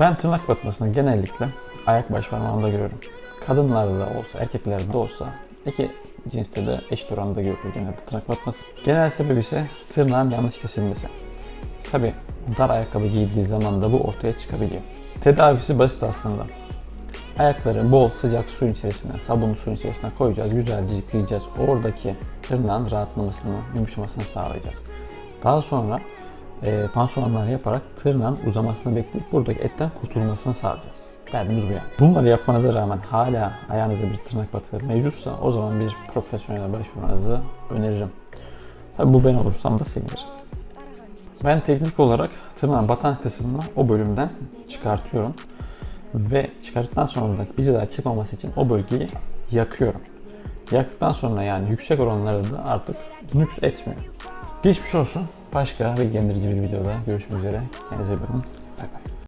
Ben tırnak batmasını genellikle ayak baş parmağında görüyorum. Kadınlarda da olsa, erkeklerde de olsa iki cinste de eşit oranda görülür genelde tırnak batması. Genel sebebi ise tırnağın yanlış kesilmesi. Tabi dar ayakkabı giydiği zaman da bu ortaya çıkabiliyor. Tedavisi basit aslında. Ayakları bol sıcak suyun içerisine, sabunlu suyun içerisine koyacağız. Güzelce yıkayacağız. Oradaki tırnağın rahatlamasını, yumuşamasını sağlayacağız. Daha sonra e, pansumanlar yaparak tırnağın uzamasını bekleyip buradaki etten kurtulmasını sağlayacağız. Derdimiz bu yani. Bunları yapmanıza rağmen hala ayağınızda bir tırnak batığı mevcutsa o zaman bir profesyonele başvurmanızı öneririm. Tabi bu ben olursam da sevinirim. Ben teknik olarak tırnağın batan kısmını o bölümden çıkartıyorum. Ve çıkarttıktan sonra da bir daha çıkmaması için o bölgeyi yakıyorum. Yaktıktan sonra yani yüksek oranlarda da artık nüks etmiyor. Geçmiş olsun. Başka bilgilendirici bir videoda görüşmek üzere. Kendinize iyi bakın. Bay bay.